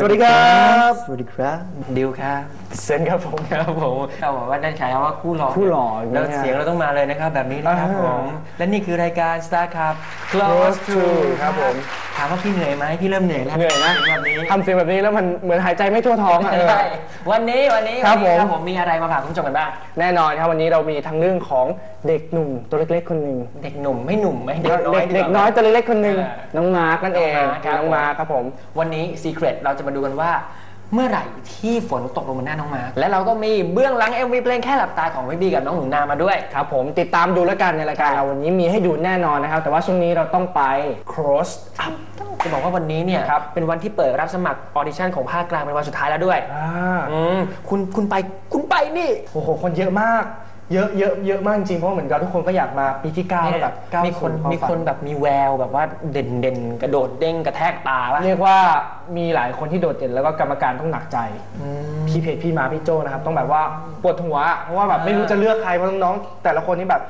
สวัสดีครับ สวัสดีครับดิวครับเซนครับผมครับผมเราบอกว่าได้ฉายาว่าคู่หล่อคู่หล่ออย่างเงี้แล้ยวเสียงเราต้องมาเลยนะครับ แบบนี้นะครับอ่าผม และนี่คือรายการ Star ครับ Close to ครับผมถามว่าพี่เหนื่อยไหมพี่เริ่มเหนื่อยแล้วเหนื่อยนะ แบบนี้ทำเสียงแบบนี้แล้วมันเหมือนหายใจไม่ทั่วท้องอะใช่วันนี้วันนี้ครับวันนี้ผม ผมมีอะไรมาฝากคุณผู้ชมกันบ้าง แน่นอนครับวันนี้เรามีทั้งเรื่องของเด็กหนุ่มตัวเล็กๆคนหนึ่งเด็กหนุ่มไม่หนุ่มไม่เด็กน้อยเด็กเด็กน้อยตัวเล็กๆคนหนึ่งเออน้องมาร์กนั่นเองน้องมาร์คครับ น้องมาร์คครับผม วันนี้ Secret เราจะมาดูกันว่า เมื่อไหร่ที่ฝนตกลงบนหน้าน้องมาร์คและเราก็มีเบื้องหลัง MV เพลงแค่หลับตาของพี่บีกับน้องหนูนามาด้วย ครับผมติดตามดูแล้วกันในรายการเราวันนี้มีให้ดูแน่นอนนะครับ แต่ว่าช่วงนี้เราต้องไป cross up จะบอกว่าวันนี้เนี่ยครับ เป็นวันที่เปิดรับสมัครออดิชั่นของภาคกลางเป็นวันสุดท้ายแล้วด้วยอ่าอืมคุณคุณไปคุณไปนี่ โอ้โห คนเยอะมาก เยอะเยอะเยอะมากจริงเพราะเหมือนกับทุกคนก็อยากมาปีที่เก้าแล้วแบบก้าวมีคนสู่วามีฝัคนแบบมีแววแบบว่าเด่นเด่นกระโดดเด้งกระแทกตาป่ะเรียกว่ามีหลายคนที่โดดเด่นแล้วก็กรรมการต้องหนักใจพี่เพจพี่มาพี่โจนะครับ ต้องแบบว่าปวดหัวเพราะว่าแบบไม่รู้จะเลือกใครเพราะน้องๆแต่ละคนนี่แบบ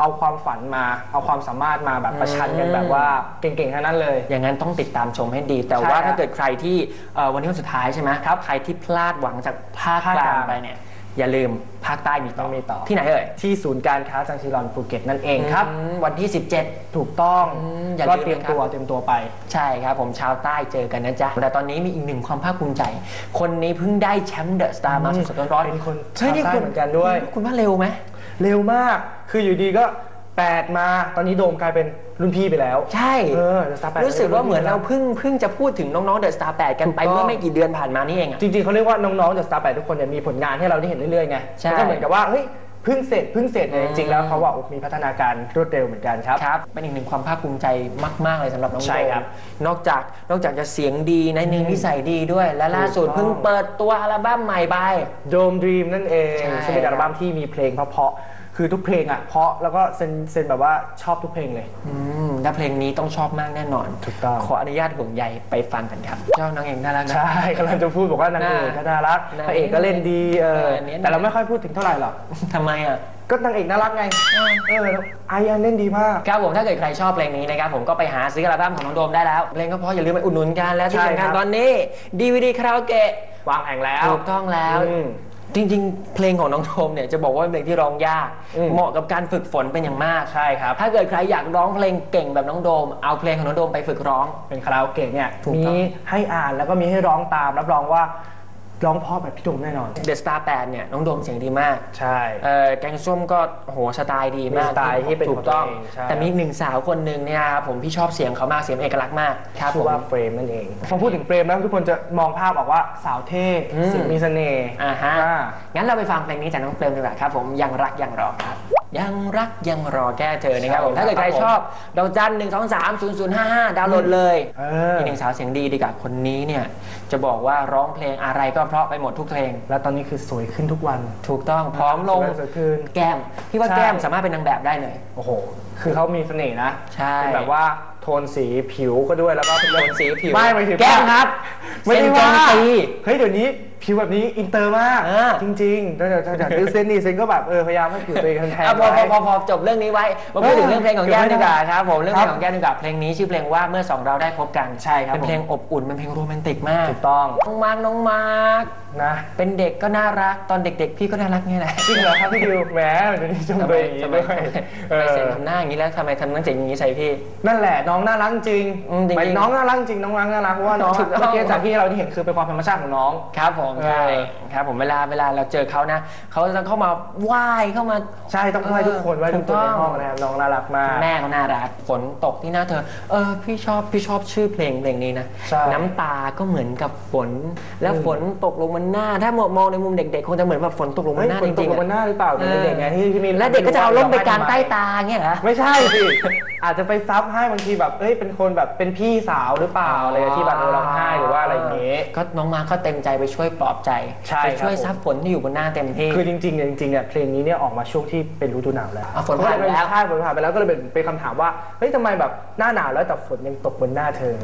เอาความฝันมา เอาความสามารถมาแบบประชันกันแบบว่าเก่งๆทั้งนั้นเลย อย่างนั้นต้องติดตามชมให้ดี แต่ใช่ว่าครับถ้าเกิดใครที่เอ่อวันนี้วันสุดท้ายใช่ไหมครับใครที่พลาดหวังจากภาคภาคกกลาลางงไปเนี่ย อย่าลืมภาคใต้มีต่อ มีต่อ ที่ไหนเอ่ย ที่ศูนย์การค้าจังซีรอนภูเก็ตนั่นเองครับอืมวันที่ 17 ถูกต้องอืมอย่าก็ลืมเตรียมนะครับตัวเตรียมตัวไป ใช่ครับผมชาวใต้เจอกันนะจ๊ะ แต่ตอนนี้มีอีกหนึ่งความภาคภูมิใจ คนนี้เพิ่งได้แชมป์เดอะสตาร์มาอืมสดๆร้อนๆเป็นคนฮ้ยชาวใต้คุณเหมือนกันด้วย คุณว่าเร็วไหม เร็วมาก คืออยู่ดีก็ 8 มา ตอนนี้โดมกลายเป็นรุ่นพี่ไปแล้ว ใช่ เออ The Star 8รู้สึกว่าเหมือนเราเพิ่งเพิ่งจะพูดถึงน้องๆเดอะสตาร์แกันไปถูกต้อง เมื่อไม่กี่เดือนผ่านมานี่เองอะ จริงๆเขาเรียกว่าน้องๆจาก Star 8ทุกคนเนี่ยมีผลงานให้เราได้เห็นเรื่อยๆไงใช่มันก็เหมือนกับว่าเฮ้ยเพิ่งเสร็จเพิ่งเสร็จเนี่ยอืจมริงๆแล้วเขาว่าโอ้มีพัฒนาการรวดเร็วเหมือนกันครับ ครับเป็นอีกหนึ่งความภาคภูมิใจมาก ๆ เลยสำหรับน้องใช่โดมครับนอกจากนอกจากจะเสียงดีในหนึ่งนิสัยดีด้วย และล่าสุดถูกต้อง เพิ่งเปิดตัวอัลบั้มใหม่ไป โดมดรีมนั่นเองใช่ ซึ่งเป็นอัลบั้มที่มีเพลงเพราะๆ คือทุกเพลงอะเพราะแล้วก็เซนเซนแบบว่าชอบทุกเพลงเลย อืมและเพลงนี้ต้องชอบมากแน่นอน ถูกต้อง ขออนุญาตห่วงใยไปฟังกันครับ เจ้านางเอกน่ารักนะ ใช่กำลังจะพูดบอกว่านางเอกก็น่ารักน่าพระเอกก็เล่นดีเออเออเนี่ย แต่เราไม่ค่อยพูดถึงเท่าไหร่หรอกทำไมอะ ก็นางเอกน่ารักไงเออไออันเล่นดีมาก ครับผมถ้าเกิดใครชอบเพลงนี้นะครับผมก็ไปหาซื้ออัลบั้มของน้องโดมได้แล้วเพลงก็เพราะอย่าลืมไปอุดหนุนกันและที่ใช่สำครัคัญบ ตอนนี้ DVD คาราโอเกะวางแผงแล้ว ถูกต้องแล้ว อืม จริงๆ เพลงของน้องโดมเนี่ยจะบอกว่าเป็นเพลงที่ร้องยาก อืม เหมาะกับการฝึกฝนเป็นอย่างมาก ใช่ครับ ถ้าเกิดใครอยากร้องเพลงเก่งแบบน้องโดม เอาเพลงของน้องโดมไปฝึกร้อง เป็นคาราโอเกะเนี่ยถูกมีต้องให้อ่านแล้วก็มีให้ร้องตามรับรองว่า ร้องเพราะแบบพี่โดมแน่นอน The Star 8เนี่ยน้องโดมเสียงดีมากใช่ เอ่อแกงส้มก็โหสไตล์ดีมากมีสไตล์ที่เป็นถูกต้อง ของตัวเองใช่ แต่มีอีกหนึ่งสาวคนหนึ่งเนี่ยครับผมพี่ชอบเสียงเขามากเสียงเอกลักษณ์มากครับชื่ผอม ว่าเฟรมนั่นเองพอพูดถึงเฟรมแล้วทุกคนจะมองภาพออกว่าสาวเท่อืม เสียงมีเสน่ห์อ่าฮะ อ่า งั้นเราไปฟังเพลงนี้จากน้องเฟรมดีกว่าครับผมยังรักยังรอครับ ยังรักยังรอแก้เธอนะครับผมใช่ถ้าเกิดใครครับผม ชอบดาวจันหนึ่งสองสามศูนย์ศูนย์ห้าห้าดาวน์โหลดเลยเอออีกหนึ่งสาวเสียงดีดีกว่าคนนี้เนี่ยจะบอกว่าร้องเพลงอะไรก็เพราะไปหมดทุกเพลง แล้วตอนนี้คือสวยขึ้นทุกวันถูกต้องพร้อมลง สวยขึ้น แก้มพี่ว่าใช่ แก้มสามารถเป็นนางแบบได้เลย โอ้โห คือเขามีเสน่ห์นะใช่ เป็นแบบว่าโทนสีผิวก็ด้วยแล้วก็โทนสีผิว ไม่ไม่ถึงแก้มครับไม่ได้เส้นว่าโจมตี เฮ้ยเดี๋ยวนี้ ผิวแบบนี้อินเตอร์มากเออ จริงๆแต่แต่แต่คือเซนนี่เซนก็แบบเออพยายามให้ผิวตัวเองแทน อะๆพอพอไว้พอพอจบเรื่องนี้ไว้มาพูดถึงเรื่องเพลงของแก้มดีกว่าครับผมเรื่องเพลงครับของแก้มดีกว่าเพลงนี้ชื่อเพลงว่าเมื่อสองเราได้พบกันใช่ครับเป็นเพลงอบอุ่นเป็นเพลงโรแมนติกมากถูกต้อง น้องมาร์กน้องมาร์กนะเป็นเด็กก็น่ารักตอนเด็ก ๆ พี่ก็น่ารักไงแหละจริงเหรอครับพี่ดิวแหมเดี๋ยวนี้ชมทำตัไมวเองอย่างนี้ทำไมด้วยทำไมเออเสียงทำหน้าอย่างนี้แล้วทำไมทำน้ำเสียงอย่างนี้ใส่พี่ นั่นแหละน้องน่ารักจริงอืมจริงๆหมายน้องน่ารักจริงน้องรักน่ารักเพราะว่าน้องถูกต้อง เมื่อกี้จากที่เราที่เห็นคือเป็นความธรรมชาติของน้อง ครับผมเออใช่ครับผมเวลาเวลาเราเจอเขานะเขาจะเข้ามาไหว้เข้ามา ใช่ต้องไหว้ทุกคนไหว้ทุกคนในถูกต้องห้องนะครับน้องน่ารักมากแม่เขาน่ารักฝนตกที่หน้าเธอ เออพี่ชอบพี่ชอบชื่อเพลงเพลงนี้นะใช่น้ำตาก็เหมือนกับฝน แล้วอืมฝนตกลงบนหน้า ถ้ามองมองในมุมเด็กๆคงจะเหมือนแบบฝนตกลงบเฮ้ยนหน้าฝจนตกริงลๆงบนหอะน้าหรือเปล่าเหมือนเด็กไงที่ที่มีแล้วเด็กก็จะเอาล่มไปกลางใต้ตาเงี้ยเหรอไม่ใช่สิอาจจะไปซับให้บางทีแบบเอ้ยเป็นคนแบบเป็นพี่สาวหรือเปล่าอะไรที่แบบเออร้องไห้หรือว่าอะไรอย่างเงี้ยก็น้องมาก็เต็มใจไปช่วยปลอบใจใช่ไปช่วยครับผม ซับฝนที่อยู่บนหน้าเต็มที่ คือจริงๆเนี่ยจริงๆเนี่ยเพลงนี้เนี่ยออกมาช่วงที่เป็นฤดูหนาวแล้วอะฝนผ่านไปแล้ว ใช่ฝนผ่านไปแล้วก็เลยเป็นเป็นคำถามว่าเฮ้ยทำไมแบบหน้าหนาวแล้วแต่ฝนยังตกบนหน้าเธอ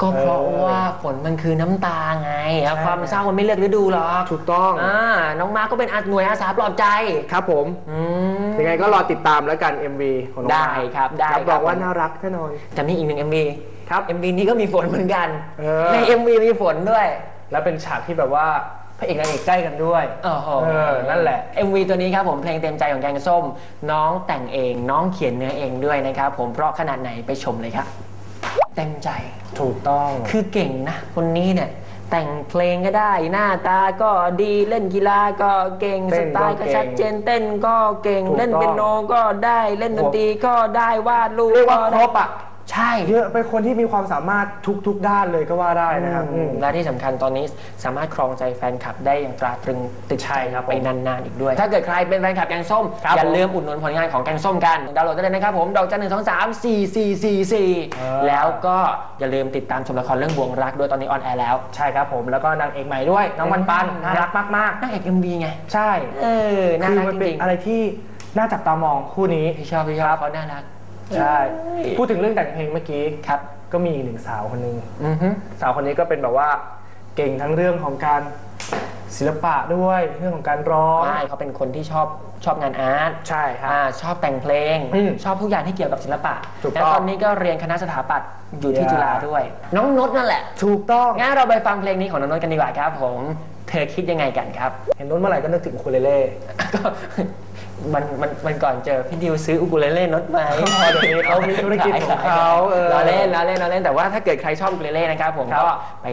ก็เพราะเออว่าฝนมันคือน้ำตาไงใช่ความเศร้ามันไม่เลือกฤดูหรอกถูกต้องอ่าน้องมาร์คก็เป็นอาหน่วยอาสาปลอบใจครับผมอืม ยังไงก็รอติดตามแล้วกัน MV ของน้องได้มาร์คครับได้รับรองครับ ว่าน่ารักแน่นอน แต่มีอีกหนึ่ง MV ครับ MV นี้ก็มีฝนเหมือนกัน เออ ใน MV มีฝนด้วย แล้วเป็นฉากที่แบบว่าพระเอกนางเอกใกล้กันด้วย โอ้โหเออนั่นแหละ MV ตัวนี้ครับผมเพลงเต็มใจของแกงส้ม น้องแต่งเอง น้องเขียนเนื้อเองด้วยนะครับผมเพราะขนาดไหนไปชมเลยครับ เต็มใจ ถูกต้อง คือเก่งนะ คนนี้เนี่ย แต่งเพลงก็ได้หน้าตาก็ดีเล่นกีฬาก็เก่งเต้สนไตล์ก็ก็เก่งชัดเจนเต้นก็เก่งถูกต้อง เล่นเปียโนก็ได้เล่นดนตรีก็ได้วาดรูปเรียกว่าก็คได้รบอะ ใช่เยอะเป็นคนที่มีความสามารถทุกๆด้านเลยก็ว่าได้นะครับอืมและที่สำคัญตอนนี้สามารถครองใจแฟนคลับได้อย่างตราตรึงติดใจใช่ครับผมไปนานๆอีกด้วย ถ้าเกิดใครเป็นแฟนคลับแกงส้มครับอย่าผมลืมอุดหนุนผลงานของแกงส้มกัน ดาวน์โหลดได้เลยนะครับผมดอกจันหนึ่งสองสามสี่สี่สี่สี่เออแล้วก็อย่าลืมติดตามชมละครเรื่องบวงรักด้วยตอนนี้ออนแอร์แล้วใช่ครับผมแล้วก็นางเอกใหม่ด้วยน้องวันปันอืมน่ารักมากนางเอกเอ็มบีไงๆ ใช่ เออน่าคือรักมันจเป็นริงอะไรที่น่าจับตามองคู่นี้ ๆพี่ชอบพี่ชอบเขาน่ารัก ใช่เอ้ยพูดถึงเรื่องแต่งเพลงเมื่อกี้ครับ ก็มีอีกหนึ่งสาวคนหนึ่งอือฮึสาวคนนี้ก็เป็นแบบว่าเก่งทั้งเรื่องของการศิลปะด้วยเรื่องของการร้อง ใช่เขาเป็นคนที่ชอบชอบงานอาร์ตใช่ครับ อ่าชอบแต่งเพลง อืมชอบทุกอย่างที่เกี่ยวกับศิลปะถูกแล้วต้องตอนนี้ก็เรียนคณะสถาปัตย์อยู่ที่ Yeah จุฬาด้วย น้องนดนั่นแหละถูกต้อง งั้นเราไปฟังเพลงนี้ของน้องนดกันดีกว่าครับผม เธอคิดยังไงกันครับ เห็นนู้นเมื่อไหร่ก็นึกถึงคูเลเล่ ก็ มันมันมันก่อนเจอพี่ดิวซื้ออุกุเลเล่นดไหมอ๋อเดี๋ยวนี้เขามีธุรกิจของเขาเออเราเล่นเราเล่นเราเล่นแต่ว่าถ้าเกิดใครชอบอุกุเลเล่นะครับผมครับ ก็ไป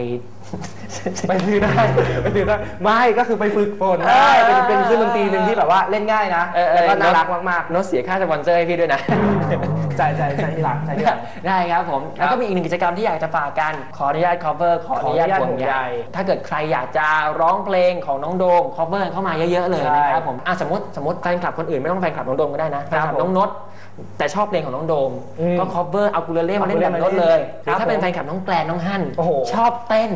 ไปซื้อได้ไปซื้อได้ไม่ก็คือไปฝึกฝนได้เป็นเป็นเครื่องดนตรีหนึ่งที่แบบว่าเล่นง่ายนะเออเออ แล้วก็น่ารักมากนดเสียค่าสปอนเซอร์ให้พี่ด้วยนะๆใจใจใจที่หลังใจที่หลัง ได้ครับผม แล้วก็มีอีกหนึ่งกิจกรรมที่อยากจะฝากกัน ขออนุญาต cover ขออนุญาตขออนุญาตห่วงใยห่วงใยถ้าเกิดใครอยากจะร้องเพลงของน้องโดม cover เข้ามาเยอะ ๆ เลยนะครับใช่ผมอะสมมติสมมติแฟนคลับคนอื่นไม่ต้องแฟนคลับน้องโดมก็ได้นะแฟนคลับผมน้องนดแต่ชอบเพลงของน้องโดม อืมก็ cover เอากูเลเล่มาเล่นเอาแบบกูนเลเล่ดเลยหครัรือบถ้าเป็นผมแฟนคลับน้องแกลนน้องฮั่นโอ้โห ชอบเต้น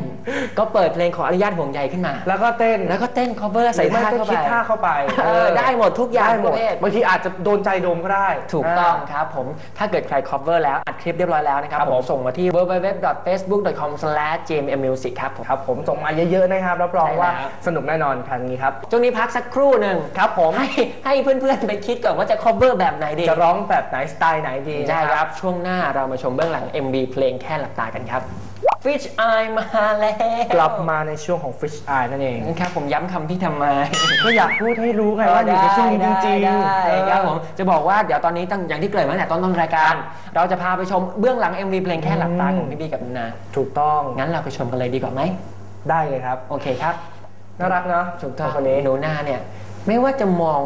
ก็เปิดเพลงขออนุญาตห่วงใยขึ้นมา แล้วก็เต้นแล้วก็เต้น cover ใส่ท่าหรือไม่ก็เข้าไปคิดท่าเข้าไปเออได้หมดทุกอย่างได้หมดประเภท บางทีอาจจะโดนใจโดมก็ได้ถูกต้องครับผมถ้าเกิดใคร cover แล้ว อัดคลิปเรียบร้อยแล้วนะครับครับผผม มส่งมาที่ www.facebook.com/jmmusic ครับผม ครับผมส่งมาเยอะๆนะครับรับรองใช่ว่าแล้ว สนุกแน่นอนครั้งนี้ครับ ช่วงนี้พักสักครู่หนึ่งครับผม ให้ให้เพื่อนๆ ไปคิดก่อนว่าจะ cover แบบไหนดีจะร้องแบบไหนสไตล์ไหนดีใช่นะครับ ช่วงหน้าเรามาชมเบื้องหลัง MV เพลงแค่หลับตากันครับ Fish Eye มาแล้วกลับมาในช่วงของ Fish Eye นั่นเอง ครับผมย้ำคำที่ทำไม ก็อยากพูดให้รู้ไงว่าอยู่ในช่วงนี้จริงได้ๆได้ครับเออผมจะบอกว่าเดี๋ยวตอนนี้ตั้งอย่างที่เกริ่นมาตั้งแต่ต้นต้นรายการ เราจะพาไปชมเบื้องหลัง MV เพลงแค่หลับตาของพี่บีกับนุนาถูกต้องงั้นเราไปชมกันเลยดีกว่าไหม ได้เลยครับ โอเคครับ น่ารักเนาะถูกต้องคนนี้หนูนาเนี่ย ไม่ว่าจะมอง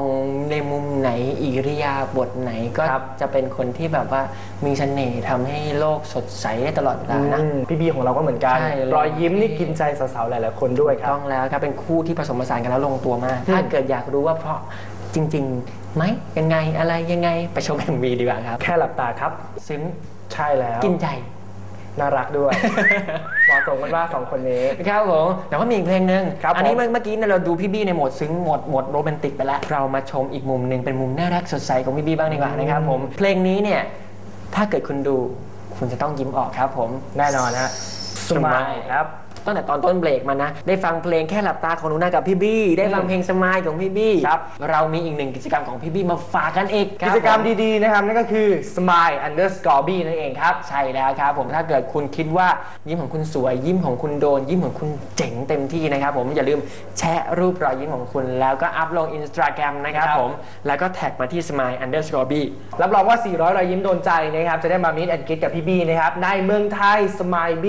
ในมุมไหนอิริยาบถไหนก็ครับ จะเป็นคนที่แบบว่ามีเสน่ห์ทำให้โลกสดใสได้ตลอดเวลานะ อืมพี่บีของเราก็เหมือนกัน ใช่ รอยยิ้มนี่กินใจสาวๆหลายๆคนด้วยครัต้บ องแล้วครับเป็นคู่ที่ผสมผสานกันแล้วลงตัวมากอืมถ้าเกิดอยากรู้ว่าเพราะจริงๆไหมยังไงอะไรยังไงไปชม MV ดีกว่าครับ แค่หลับตาครับ ซึ้ง ใช่แล้ว กินใจ น่ารักด้วย เหมาะสมกันมากสองคนนี้ ครับผมแต่ว่ามีอีกเพลงหนึ่งครับอันี้ผมเมื่อเมื่อกี้เนี่ยเราดูพี่บี้ในโหมดซึ้งโหมดโหมดโรแมนติกไปแล้ว เรามาชมอีกมุมหนึ่งเป็นมุมน่ารักสดใสของพี่บี้บ้างดีกว่านะครับผม เพลงนี้เนี่ยถ้าเกิดคุณดูคุณจะต้องยิ้มออกครับผมแน่นอนฮะ สมายครับ ตั้งแต่ตอนต้นเบรกมานะ ได้ฟังเพลงแค่หลับตาของหนูนากับพี่บี้ได้ฟังเพลงสมายของพี่บี้ครับ เรามีอีกหนึ่งกิจกรรมของพี่บี้มาฝากกันอีกคบกิจกรรมผ ดีๆนะครับนั่นก็คือ Smile Underscore B นั่นเองครับ ใช่แล้วครับผมถ้าเกิดคุณคิดว่ายิ้มของคุณสวยยิ้มของคุณโดน ยิ้มของคุณเจ๋งเต็มที่นะครับผมอย่าลืมแชะรูปรอยยิ้มของคุณ แล้วก็อัพลงอินสตาแกรมนะครับครับ ผมแล้วก็แท็กมาที่ smile underscore b รับรองว่า 400 รอยยิ้มโดนใจนะครับ จะได้มามิ t แอนกิ t กับพี่บีนะครับ ในเมืองไทย Smile B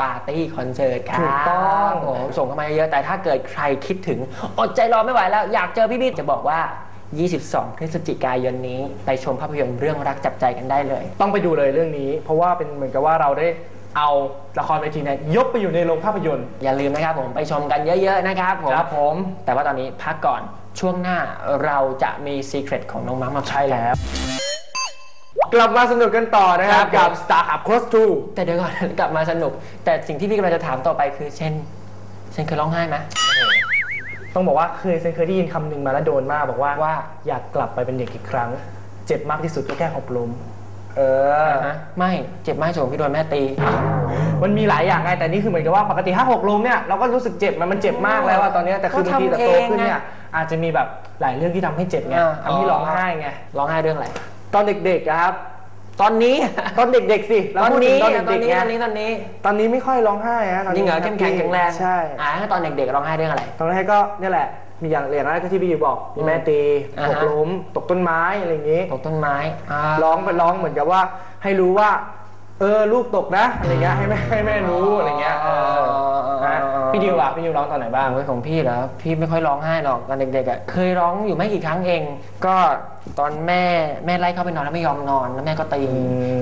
ปาร์ตี้คอนเสิร์ตครับถูกต้องผมส่งเข้ามาเยอะแต่ถ้าเกิดใครคิดถึง อดใจรอไม่ไหวแล้ว อยากเจอพี่บี้จะบอกว่า 22 พฤศจิกายนนี้ ไปชมภาพยนตร์เรื่องรักจับใจกันได้เลย ต้องไปดูเลยเรื่องนี้ เพราะว่าเป็นเหมือนกับว่าเราได้เอาละครเวทีเนี่ยยกไปอยู่ในโรงภาพยนตร์ อย่าลืมนะครับผมไปชมกันเยอะๆนะครับผมครับผม แต่ว่าตอนนี้พักก่อนช่วงหน้าเราจะมีซีเครตของน้องมาร์คมาใช่แล้ว กลับมาสนุกกันต่อนะครับ ครักับบผม Star Cup Cross 2 แต่เดี๋ยวก่อน กลับมาสนุก แต่สิ่งที่พี่กำลังจะถามต่อไปคือ เช่น เช่นเคยร้องไห้ไหมต้องบอกว่าเคยเซนเคยได้ยินคำหนึ่งมาแล้วโดนมากบอกว่าว่าอยากกลับไปเป็นเด็กอีกครั้ง เจ็บมากที่สุดก็แค่หกล้มเออ อ่าฮะไม่เจ็บมากจนพี่โดนแม่ตี มันมีหลายอย่างไงแต่นี่คือเหมือนกับว่าปกติถ้าหกล้มเนี่ยเราก็รู้สึกเจ็บมันมันเจ็บมากแล้วอะตอนเนี้ยแต่คือบางทีแต่โตขึ้นเนี่ยอาจจะมีแบบหลายเรื่องที่ทำให้เจ็บไงอ่า ทำให้ร้องไห้ไงร้องไห้เรื่องอะไร ตอนเด็กๆอะครับ ตอนนี้ ตอนเด็กๆสิตเราอนพูดถึนี้งตอนตอนเด็กๆนี้ไงตอนนี้ตอนนี้ตอนนี้ไม่ค่อยร้องไห้ฮะตอนจรินี้งเหรอเข้มแข็งแข็งแรงใช่อ่าถ้าตอนเด็กๆร้องไห้เรื่องอะไร ตอนแรกก็เนี่ยแหละ มีอย่างอย่างแรกก็ที่พี่อยู่บอกมีแม่ตีอ่าตฮะ กล้มตกต้นไม้อะไรอย่างงี้ ตกต้นไม้อ่า ร้องไปร้องเหมือนกับว่าให้รู้ว่า เออลูกตกนะอะไรเงี้ยให้แม่ให้แม่รู้อะไรเงี้ยเออนะพี่ดิวอะพี่ดิวร้องตอนไหนบ้างโอ้ยของพี่เหรอพี่ไม่ค่อยร้องไห้หรอกตอนเด็กๆอะเคยร้องอยู่ไม่กี่ครั้งเอง ก็ตอนแม่แม่ไล่เข้าไปนอนแล้วไม่ยอมนอนแล้วแม่ก็ตีม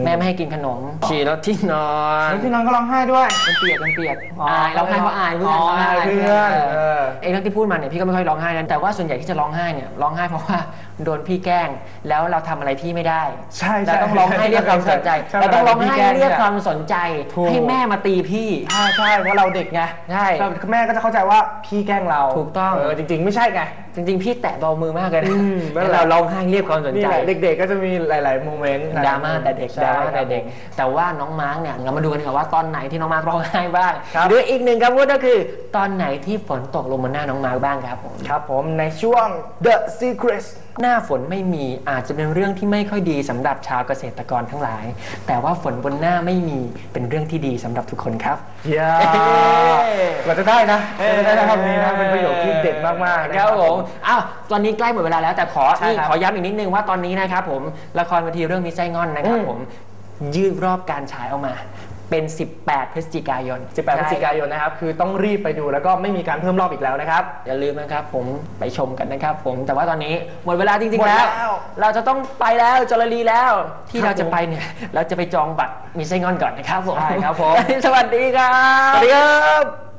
แม่ไม่ให้กินขนมฉี่แล้วที่นอนแล้วพี่น้องก็ร้องไห้ด้วยเป็นเปียกเป็นเปียกอ๋อออายร้องไห้เพราะอายเพื่อนอ๋ออายเพื่อนเออไอ้เรื่องที่พูดมาเนี่ยพี่ก็ไม่ค่อยร้องไห้นะแต่ว่าส่วนใหญ่ที่จะร้องไห้เนี่ยร้องไห้เพราะว่า โดนพี่แกล้ง แล้วเราทำอะไรพี่ไม่ได้ ใช่เราใช่ต้องร้องไห้เรียกความสนใจช่เราต้องร้องพี่ไห้แกล้เรียกนี่ความสนใจถูกให้แม่มาตีพี่ ใช่ใช่เพราะเราเด็กไงใช่ แล้วแม่ก็จะเข้าใจว่าพี่แกล้งเราถูกต้อง เออจริง ๆ ไม่ใช่ไง จริง ๆ พี่แตะเบามือมากเลยนะอืมนั่นให้แหละเราร้องไห้เรียกความสนนี่ใจ แหละเด็ก ๆ ก็จะมีหลายๆโมเมนต์ดราม่าแต่เด็กใช่ดราม่าแต่เด็กแต่ว่าน้องมาร์กเนี่ยเรามาดูกันดีกว่าว่าตอนไหนที่น้องมาร์กร้องไห้บ้างครับ หรืออีกหนึ่งคำพูดก็คือ ตอนไหนที่ฝนตกลงบนหน้าน้องมาร์กบ้างครับผม ครับผมในช่วง The Secret หน้าฝนไม่มีอาจจะเป็นเรื่องที่ไม่ค่อยดีสำหรับชาวเกษตรกรทั้งหลาย แต่ว่าฝนบนหน้าไม่มีเป็นเรื่องที่ดีสำหรับทุกคนครับเย้เอ้ยเราจะได้นะเราจะได้คำนี้นะเป็นประโยคที่เด็ดมากๆนะครับผมอ้าวตอนนี้ใกล้หมดเวลาแล้วแต่ขอใช่นี่ครับขอย้ำอีกนิดนึงว่าตอนนี้นะครับผมละครเวทีเรื่องมิสไซงอนนะครับอืมผมยืดรอบการฉายออกมา เป็น 18 พฤศจิกายน 18 พฤศจิกายนนะครับ คือต้องรีบไปดูแล้วก็ไม่มีการเพิ่มรอบอีกแล้วนะครับ อย่าลืมนะครับ ผมไปชมกันนะครับ ผม แต่ว่าตอนนี้หมดเวลาจริงหมๆดแล้วแล้ว เราจะต้องไปแล้วจรลีแล้ว ที่ครับเราจะไปเนี่ย เราจะไปจองบัตรมิสไซงอนก่อนนะครับผม ใช่ครับผม สวัสดีครับ สวัสดีครับ